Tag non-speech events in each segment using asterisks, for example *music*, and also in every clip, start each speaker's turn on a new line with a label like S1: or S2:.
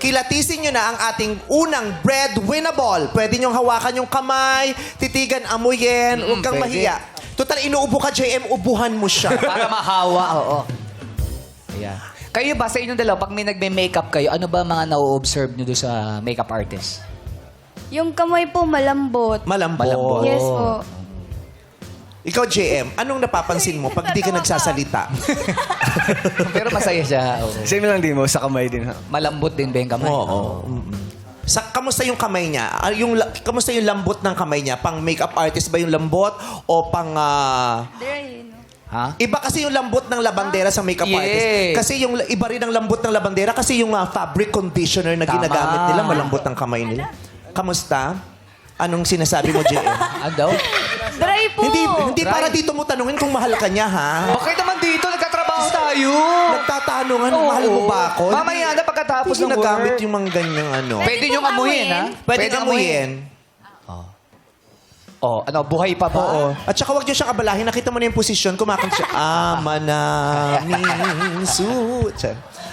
S1: kilatisin nyo na ang ating unang bread winnable. Pwede nyong hawakan yung kamay, titigan, amuyin, huwag kang
S2: pwede.
S1: mahiya. Total, inuubo ka, JM, ubuhan mo siya. *laughs*
S2: Para mahawa, oo. Ayan. Kayo ba, sa inyong dalawa, pag may nagme-makeup kayo, ano ba mga na-observe nyo doon sa makeup artist?
S3: Yung kamay po malambot.
S1: Malambot.
S2: Malambot.
S3: Yes po.
S1: Ikaw, JM, anong napapansin mo pag di ka nagsasalita? *laughs* *laughs*
S2: Pero masaya siya. oo.
S4: Same lang din mo, sa kamay din. ha?
S2: Malambot din ba yung kamay?
S1: Oo. Mm-mm. Sa, kamusta yung kamay niya? Ah, yung, la- kamusta yung lambot ng kamay niya? Pang makeup artist ba yung lambot? O pang... ah,
S3: Dry, no?
S2: Ha?
S1: Iba kasi yung lambot ng labandera sa makeup
S2: Yes.
S1: artist. Kasi yung iba rin ang lambot ng labandera kasi yung ah, fabric conditioner na
S2: Tama.
S1: ginagamit nila, malambot ang kamay nila. Kamusta? Anong sinasabi mo, JM? *laughs*
S2: Ano daw?
S3: Dry po.
S1: hindi hindi para dito mo tanungin kung mahal ka niya, ha?
S2: Bakit naman dito? Nagkatrabaho tayo.
S1: Nagtatanungan,
S2: Oo.
S1: mahal mo ba ako?
S2: Mamaya na pagkatapos
S1: Hindi
S2: ng
S1: ginagamit
S2: work.
S1: yung mga ganyang ano.
S2: Pwede nyo amuhin, ha?
S1: Pwede amuyin.
S2: Oh, ano, buhay pa ba?
S1: Oo. At saka wag niyo siyang abalahin. Nakita mo na yung posisyon, kumakanta siya. Ama namin *laughs* suit.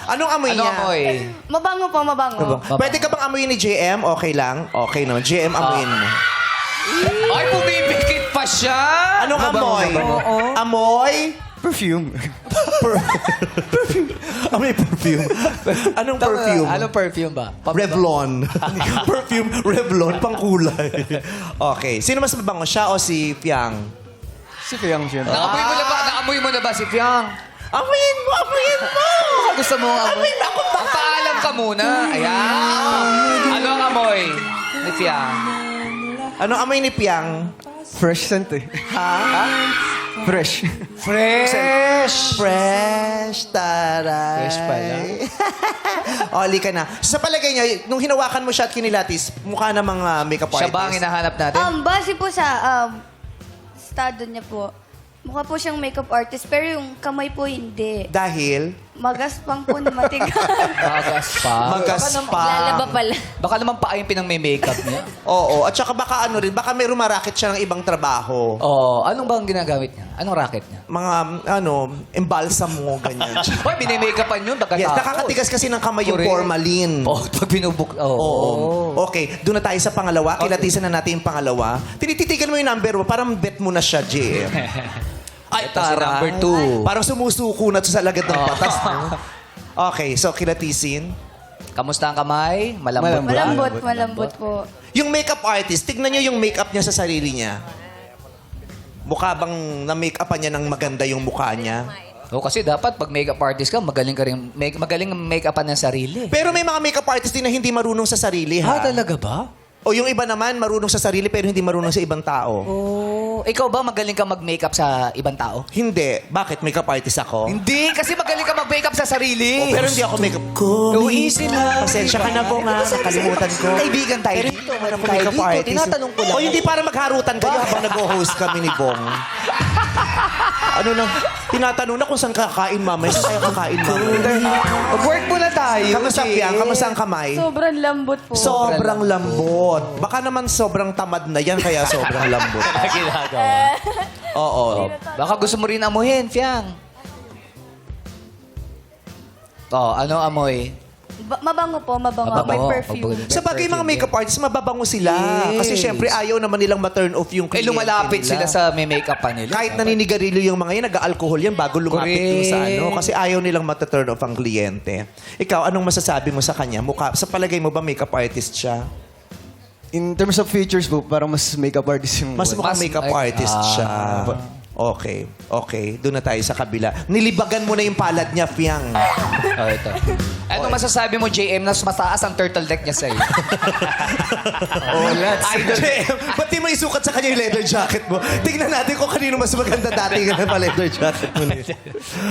S1: Anong amoy
S2: Ano
S1: niya?
S2: amoy?
S3: Mabango po, mabango.
S1: Diba? Pwede ka bang amuyin ni JM? Okay lang? Okay naman. JM, amuyin mo.
S2: Ay, bumibikit pa siya!
S1: Anong
S2: Mabango,
S1: amoy?
S2: mabango.
S1: Amoy?
S4: Perfume.
S1: Per- perfume. Amoy perfume. Anong perfume?
S2: Anong perfume ba? Pam-
S1: Revlon. *laughs* perfume, Revlon, pangkulay. Okay. Sino mas mabango, siya o si Fiang?
S4: Si Fiang syempre.
S2: Naamoy mo na ba? Naamoy mo na ba si Fiang?
S1: Amuyin mo, amuyin mo!
S2: Baka gusto mo ang amoy? Ang paalam ka muna. Ayan. Ano ang amoy ni Fiang?
S1: Ano amoy ni Piang?
S4: Fresh scent eh.
S1: Ha?
S4: Fresh.
S2: Fresh!
S1: Fresh, taray.
S2: Fresh pala. *laughs*
S1: Oli ka na. So, sa palagay niya, nung hinawakan mo siya at kinilatis, mukha na mga makeup
S2: Siya
S1: artist.
S2: ba ang hinahanap natin?
S3: Um, base po sa um, estado niya po, mukha po siyang makeup artist, pero yung kamay po hindi.
S1: Dahil,
S3: Magaspang po na matigas. *laughs*
S2: Magas pa.
S1: magaspang.
S3: Lalaba pala.
S2: Baka naman pa yung pinang may makeup niya. *laughs*
S1: Oo. At saka baka ano rin, baka may rumarakit siya ng ibang trabaho.
S2: Oh, anong ba ang ginagamit niya? Anong racket niya?
S1: Mga, ano, embalsam mo, ganyan. *laughs*
S2: Hoy, binimakeupan yun. Baka
S1: yes, nakakatigas kasi ng kamay yung
S2: Correct.
S1: formalin.
S2: Oh, pag binubuk... Oh.
S1: Oo. Okay, doon na tayo sa pangalawa. Kilatisan na natin yung pangalawa. Tinititigan mo yung number mo, parang bet mo na siya, JM.
S2: Ito si number two.
S1: Parang sumusuko na to sa lagad ng
S2: Oh.
S1: patas. no? Okay, so kilatisin.
S2: Kamusta ang kamay? Malambot. ba?
S3: Malambot, malambot po.
S1: Yung makeup artist, tignan niyo yung makeup niya sa sarili niya. Mukha bang na-makeupan niya ng maganda yung mukha niya?
S2: Oh, kasi dapat pag makeup artist ka, magaling ka rin, make, magaling make-upan ng sarili.
S1: Pero may mga makeup artist din na hindi marunong sa sarili, ha?
S2: Ha, talaga ba?
S1: O yung iba naman, marunong sa sarili pero hindi marunong sa ibang tao.
S2: Oh, ikaw ba magaling ka mag-makeup sa ibang tao?
S1: Hindi. Bakit? Makeup artist ako?
S2: Hindi, kasi magaling ka mag-makeup sa sarili.
S1: Oh, pero hindi ako makeup.
S2: No, easy lang.
S1: Pasensya ka na po nga. Nakalimutan ko.
S2: Kaibigan tayo
S1: Pero naman ako
S2: tayo dito. Tinatanong ko lang.
S1: O hindi para magharutan kayo habang nag-host kami ni Bong. *laughs* ano na? Tinatanong na kung saan kakain mamaya. Saan tayo kakain mamaya?
S2: Mag-work muna tayo.
S1: Kamusta, Piang? Kamusta ang kamay?
S3: Sobrang lambot po.
S1: Sobrang lambot. Baka naman sobrang tamad na yan, kaya sobrang *laughs* lambot.
S2: Ginagawa. *laughs*
S1: Oo.
S2: Baka gusto mo rin amuhin, Fiang. Oh, ano amoy?
S3: Ba- mabango po, mabango.
S2: Mabango.
S3: May perfume.
S2: Mabango.
S1: Sa bagay mga makeup artists, mababango sila.
S2: Yes.
S1: Kasi syempre ayaw naman nilang ma-turn off yung
S2: Eh,
S1: kliyente
S2: lumalapit
S1: nila.
S2: sila sa may makeup pa nila.
S1: Kahit naninigarilyo yung mga yan, nag-alcohol yan bago lumapit dun sa
S2: Correct.
S1: ano. Kasi ayaw nilang mata-turn off ang kliyente. Ikaw, anong masasabi mo sa kanya? Mukha, sa palagay mo ba makeup artist siya?
S4: In terms of features po, parang mas makeup artist yung...
S1: Mas mukhang
S2: Mas-
S1: makeup
S2: ay-
S1: artist
S2: ah.
S1: siya. Okay, okay. Doon na tayo sa kabila. Nilibagan mo na yung palad niya, Fiang. *laughs*
S2: Oh, ito. Ano masasabi mo, JM, na mas mataas ang turtleneck niya sa'yo? *laughs*
S1: Oh, let's Idol. Ba't di mo isukat sa kanya yung leather jacket mo? Tingnan natin kung kanino mas maganda dati ka *laughs* na pa leather jacket mo. nito.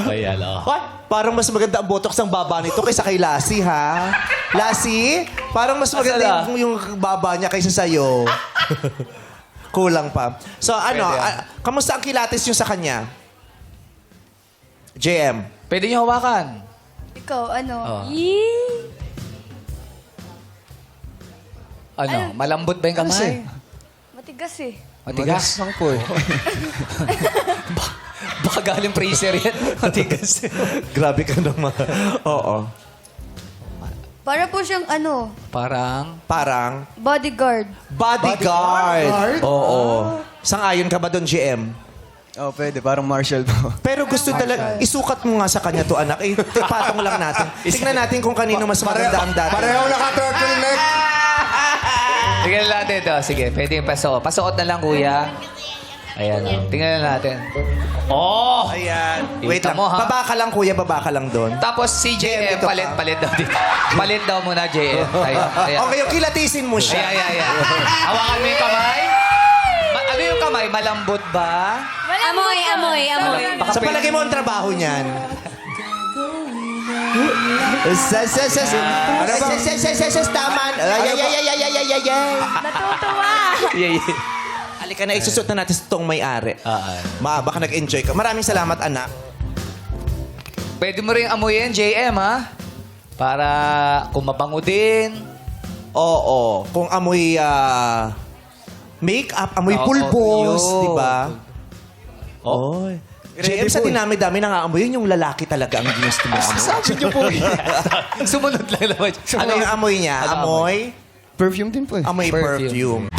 S2: Ayan, oh.
S1: What? Parang mas maganda ang botox ng baba nito kaysa kay Lassie, ha? Lassie, parang mas maganda
S2: Asala?
S1: yung, yung baba niya kaysa sa'yo. Kulang pa. So, ano,
S2: Pwede yan.
S1: ah, kamusta ang kilatis yung sa kanya? JM.
S2: Pwede niyo hawakan.
S3: Ikaw, ano?
S2: Oh.
S3: Yee!
S2: Ano, malambot ba yung
S4: Ano
S2: kamay?
S3: Matigas eh.
S2: Matigas.
S4: lang po eh. *laughs*
S2: Baka galing freezer yan. *laughs* Matigas.
S1: Grabe ka naman. Oo.
S3: Para po siyang ano,
S2: Parang...
S1: Parang
S3: bodyguard.
S1: bodyguard. Oo. Sang-ayon ka ba doon, GM?
S4: Oh, pwede. Parang Marshall po.
S1: Pero gusto talaga, isukat mo nga sa kanya to anak. Eh, patong lang natin. *laughs* Tignan natin kung kanino mas maganda ang dati.
S5: Pareho naka-turtleneck.
S2: Tingnan natin ito. Sige, pwede yung pasuot. Pasuot na lang, kuya. Ayan. Oh. Tingnan natin. Oh!
S1: Ayan. Wait
S2: Kita
S1: lang.
S2: Mo, ha?
S1: Baba ka lang, kuya. Baba ka lang doon.
S2: Tapos si JM, palit, palit daw dito. palit daw muna, JM. Ayan. Ayan.
S1: Okay, yung kilatisin mo siya.
S2: Ayan, ayan, ayan. Hawakan mo yung kamay. Ma ano yung kamay? Malambot ba?
S6: Malambot amoy, ba? amoy, amoy,
S2: amoy.
S1: Sa palagay mo ang trabaho niyan. Sas, sas, sas.
S5: Ano
S1: ba? Sas, sas, sas, sas, taman. Ay, ay, ay, ay, ay, ay, ay, ay.
S3: Natutuwa.
S2: Yeah, yeah.
S1: Halika na, isusot na natin sa tong may-ari.
S2: Ah, ah.
S1: Ma, baka nag-enjoy ka. Maraming salamat, anak.
S2: Pwede mo rin amuyin, JM, ha? Para kung mabango din.
S1: Oo. Kung amoy ah, make-up, amoy
S2: Oo,
S1: pulbos,
S2: yun.
S1: di ba?
S2: Oh.
S1: Oy. JM, sa dinami-dami nang-aamoy, yun yung lalaki talaga ang ginusto mo. *laughs*
S2: Sabi niyo po. *laughs* Sumunod lang naman.
S1: Ano yung amoy niya?
S2: Ano
S1: Amoy?
S4: Perfume din po eh.
S1: Amoy
S2: Perfume.
S1: perfume.